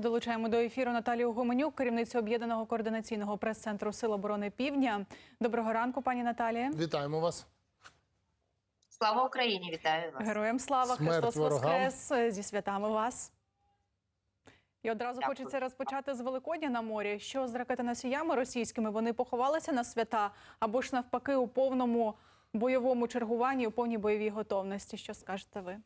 Долучаємо до ефіру Наталію Гуменюк, керівницю об'єднаного координаційного прес-центру Сил оборони Півдня. Доброго ранку, пані Наталія. Вітаємо вас. Слава Україні! Вітаю вас. Героям слава Смерть Христос ворогам. Воскрес! Зі святами вас. І одразу Дякую. хочеться розпочати з Великодня на морі. Що з ракетоносіями російськими вони поховалися на свята або ж навпаки у повному бойовому чергуванні, у повній бойовій готовності. Що скажете ви?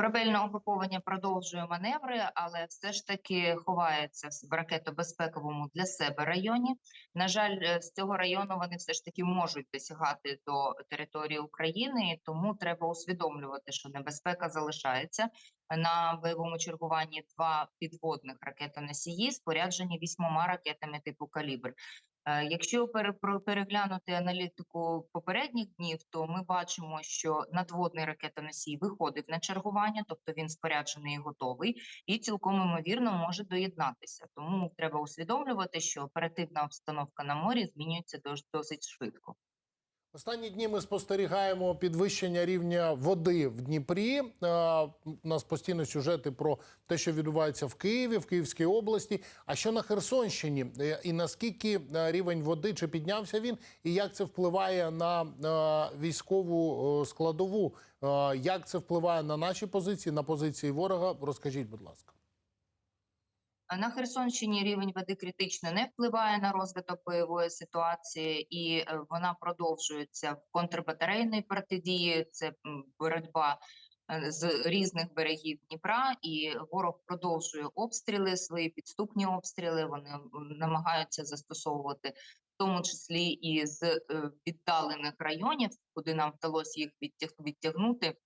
Корабельне угруповання продовжує маневри, але все ж таки ховається в ракетобезпековому для себе районі. На жаль, е, з цього району вони все ж таки можуть досягати до території України, тому треба усвідомлювати, що небезпека залишається. На бойовому чергуванні два підводних ракетоносії споряджені вісьмома ракетами типу калібр. Е, Якщо пере- переглянути аналітику попередніх днів, то ми бачимо, що надводний ракетоносій виходив на чергування, тобто він споряджений і готовий, і цілком ймовірно може доєднатися. Тому треба усвідомлювати, що оперативна обстановка на морі змінюється досить швидко. Останні дні ми спостерігаємо підвищення рівня води в Дніпрі. Е, У нас постійно сюжети про те, що відбувається в Києві, в Київській області. А що на Херсонщині? Е, І наскільки е, рівень води чи піднявся він, і як це впливає на військову складову? Як це впливає на наші позиції, на позиції ворога? Розкажіть, будь ласка. На Херсонщині рівень води критично не впливає на розвиток бойової ситуації, і е, вона продовжується в контрбатарейної протидії. Це боротьба е, з різних берегів Дніпра, і ворог продовжує обстріли, свої підступні обстріли. Вони намагаються застосовувати, в тому числі і з е, віддалених районів, куди нам вдалося їх відтяг- відтягнути.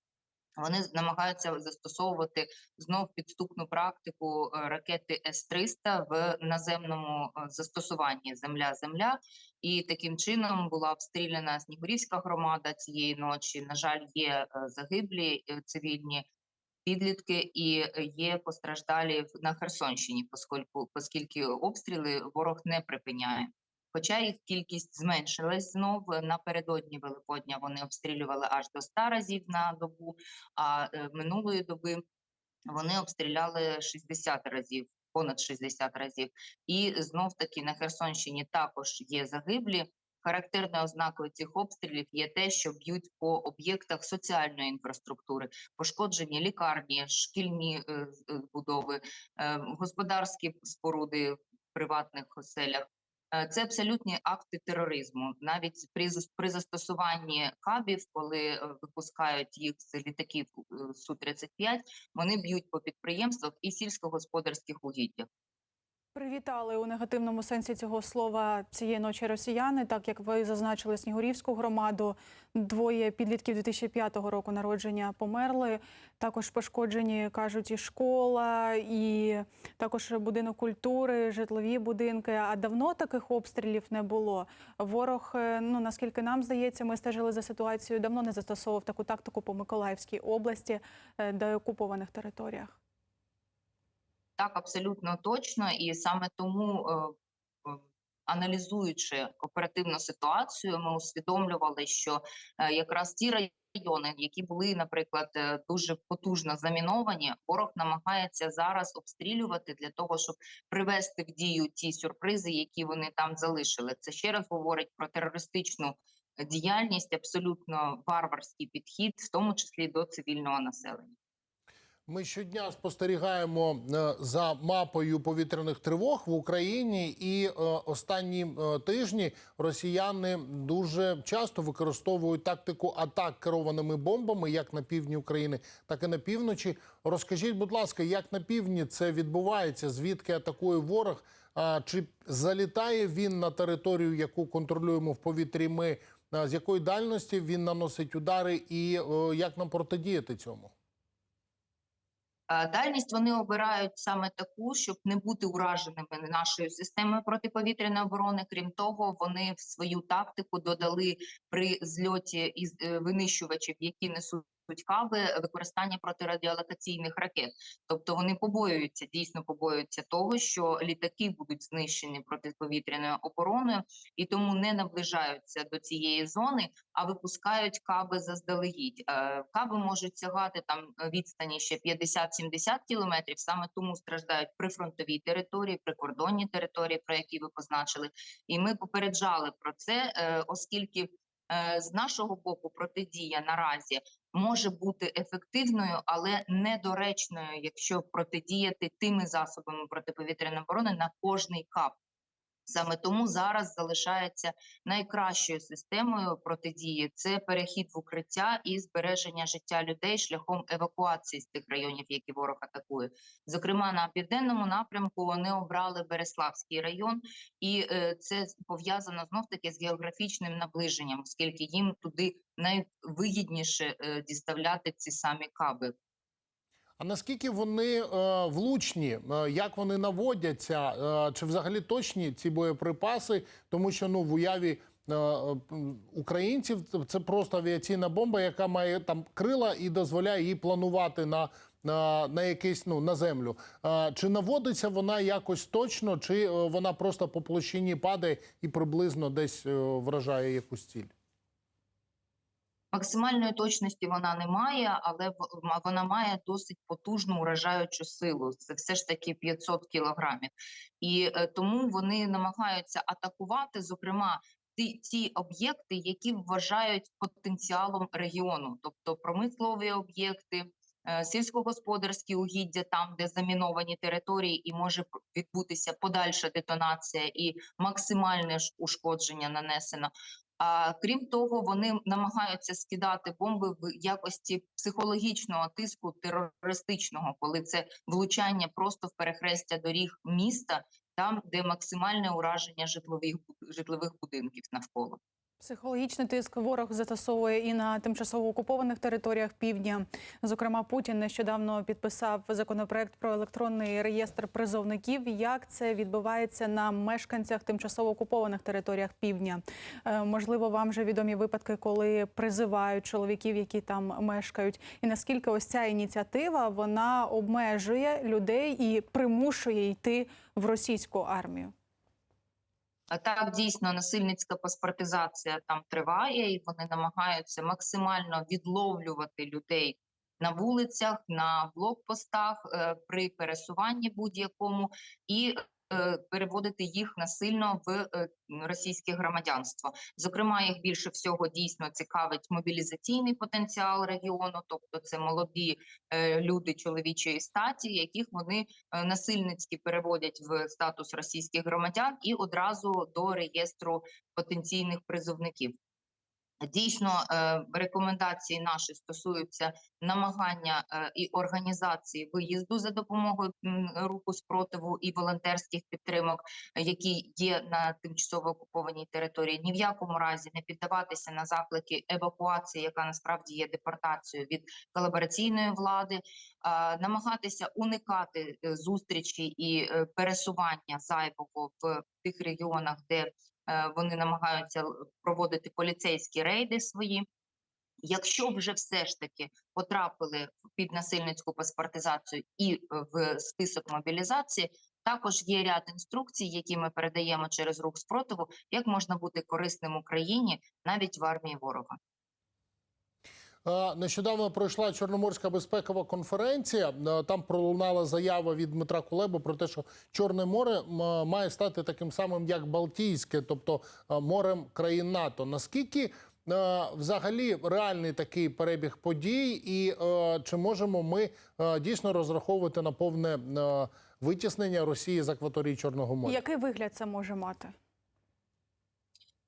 Вони намагаються застосовувати знов підступну практику е, ракети С-300 в наземному е, застосуванні земля-земля, і таким чином була обстріляна Снігурівська громада цієї ночі. На жаль, є е, загиблі цивільні підлітки і є постраждалі на Херсонщині, поскольку оскільки обстріли ворог не припиняє. Хоча їх кількість зменшилась знов напередодні Великодня. Вони обстрілювали аж до 100 разів на добу. А е, минулої доби вони обстріляли 60 разів, понад 60 разів. І знов таки на Херсонщині також є загиблі. Характерною ознакою цих обстрілів є те, що б'ють по об'єктах соціальної інфраструктури, пошкоджені лікарні, шкільні е, е, будови, е, господарські споруди в приватних оселях. Е, Це абсолютні акти тероризму. Навіть при при застосуванні кабів, коли е, випускають їх з літаків е, су 35 вони б'ють по підприємствах і сільськогосподарських угіддях. Привітали у негативному сенсі цього слова цієї ночі росіяни, так як ви зазначили Снігурівську громаду. Двоє підлітків 2005 року народження померли. Також пошкоджені кажуть і школа, і також будинок культури, житлові будинки. А давно таких обстрілів не було. Ворог, е, ну наскільки нам здається, ми стежили за ситуацією. Давно не застосовував таку тактику по Миколаївській області, е, деокупованих територіях. Так, абсолютно точно, і саме тому, е, аналізуючи оперативну ситуацію, ми усвідомлювали, що е, якраз ті райони, які були, наприклад, е, дуже потужно заміновані, ворог намагається зараз обстрілювати для того, щоб привести в дію ті сюрпризи, які вони там залишили. Це ще раз говорить про терористичну діяльність, абсолютно варварський підхід, в тому числі до цивільного населення. Ми щодня спостерігаємо е, за мапою повітряних тривог в Україні, і е, останні е, тижні росіяни дуже часто використовують тактику атак керованими бомбами, як на півдні України, так і на півночі. Розкажіть, будь ласка, як на півдні це відбувається? Звідки атакує ворог? Чи залітає він на територію, яку контролюємо в повітрі? Ми з якої дальності він наносить удари, і як нам протидіяти цьому? Дальність вони обирають саме таку, щоб не бути ураженими нашою системою протиповітряної оборони. Крім того, вони в свою тактику додали при зльоті із е, винищувачів, які несуть каби використання протирадіолокаційних ракет. Тобто вони побоюються, дійсно побоюються того, що літаки будуть знищені протиповітряною обороною, і тому не наближаються до цієї зони, а випускають каби заздалегідь. Е, Каби можуть сягати там відстані ще 50-70 кілометрів. Саме тому страждають прифронтові території, прикордонні території, про які ви позначили. І ми попереджали про це, е, оскільки е, з нашого боку протидія наразі може бути ефективною, але недоречною, якщо протидіяти тими засобами протиповітряної оборони на кожний кап. Саме тому зараз залишається найкращою системою протидії це перехід в укриття і збереження життя людей шляхом евакуації з тих районів, які ворог атакує. Зокрема, на південному напрямку вони обрали Береславський район, і е, це пов'язано знов таки з географічним наближенням, оскільки їм туди найвигідніше е, діставляти ці самі каби. Наскільки вони е, влучні, е, як вони наводяться, е, чи взагалі точні ці боєприпаси? Тому що ну в уяві е, е, українців це- просто авіаційна бомба, яка має там крила і дозволяє їй планувати на, на, на якийсь ну на землю. Е, чи наводиться вона якось точно, чи е, вона просто по площині падає і приблизно десь е, вражає якусь ціль? Максимальної точності вона не має, але вона має досить потужну уражаючу силу. Це все ж таки 500 кілограмів. І е, тому вони намагаються атакувати, зокрема, ті, ті об'єкти, які вважають потенціалом регіону, тобто промислові об'єкти. е, Сільськогосподарські угіддя, там де заміновані території, і може відбутися подальша детонація і максимальне ушкодження нанесено. А крім того, вони намагаються скидати бомби в якості психологічного тиску терористичного, коли це влучання просто в перехрестя доріг міста, там де максимальне ураження житлових житлових будинків навколо. Психологічний тиск ворог застосовує і на тимчасово окупованих територіях півдня. Зокрема, Путін нещодавно підписав законопроект про електронний реєстр призовників. Як це відбувається на мешканцях тимчасово окупованих територіях півдня? Е, Можливо, вам вже відомі випадки, коли призивають чоловіків, які там мешкають, і наскільки ось ця ініціатива вона обмежує людей і примушує йти в російську армію. Так, дійсно, насильницька паспортизація там триває, і вони намагаються максимально відловлювати людей на вулицях, на блокпостах е, при пересуванні будь-якому. І переводити їх насильно в е, російське громадянство. Зокрема, їх більше всього дійсно цікавить мобілізаційний потенціал регіону, тобто це молоді е, люди чоловічої статі, яких вони е, насильницьки переводять в статус російських громадян і одразу до реєстру потенційних призовників. Дійсно, е, рекомендації наші стосуються намагання е, і організації виїзду за допомогою руху спротиву і волонтерських підтримок, які є на тимчасово окупованій території. Ні в якому разі не піддаватися на заклики евакуації, яка насправді є депортацією від колабораційної влади, намагатися уникати е, зустрічі і пересування зайвого в тих регіонах, де вони намагаються проводити поліцейські рейди свої. Якщо вже все ж таки потрапили під насильницьку паспортизацію і е, в список мобілізації, також є ряд інструкцій, які ми передаємо через рух спротиву, як можна бути корисним Україні навіть в армії ворога. Нещодавно пройшла Чорноморська безпекова конференція. Там пролунала заява від Дмитра Кулеби про те, що Чорне море має стати таким самим, як Балтійське, тобто морем країн НАТО. Наскільки взагалі реальний такий перебіг подій, і чи можемо ми дійсно розраховувати на повне витіснення Росії з акваторії Чорного моря? Який вигляд це може мати?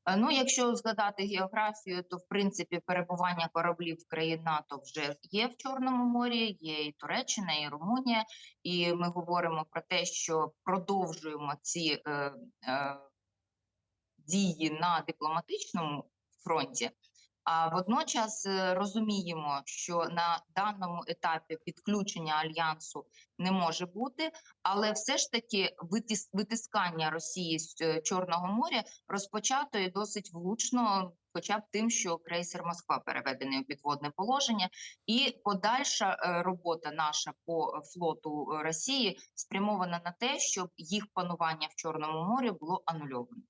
Е, Ну, якщо згадати географію, то в принципі перебування кораблів країн НАТО вже є в Чорному морі, є і Туреччина, і Румунія, і ми говоримо про те, що продовжуємо ці е, е, дії на дипломатичному фронті. А водночас е, розуміємо, що на даному етапі підключення альянсу не може бути, але все ж таки витис- витискання Росії з е, Чорного моря розпочато і досить влучно хоча б тим, що крейсер Москва переведений у підводне положення, і подальша е, робота наша по флоту Росії спрямована на те, щоб їх панування в Чорному морі було анульовано.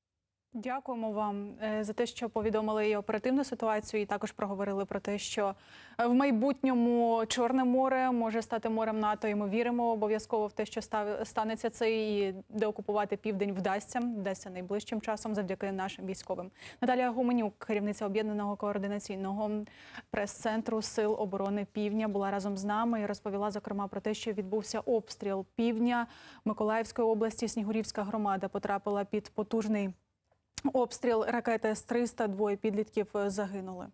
Дякуємо вам е, за те, що повідомили і оперативну ситуацію, і також проговорили про те, що в майбутньому Чорне море може стати морем НАТО. І ми віримо обов'язково в те, що станеться це, і деокупувати південь вдасться, вдасться найближчим часом завдяки нашим військовим. Наталія Гуменюк, керівниця об'єднаного координаційного прес-центру Сил оборони Півдня, була разом з нами і розповіла зокрема про те, що відбувся обстріл півдня Миколаївської області. Снігурівська громада потрапила під потужний обстріл ракети С-300. Двоє підлітків е, загинули.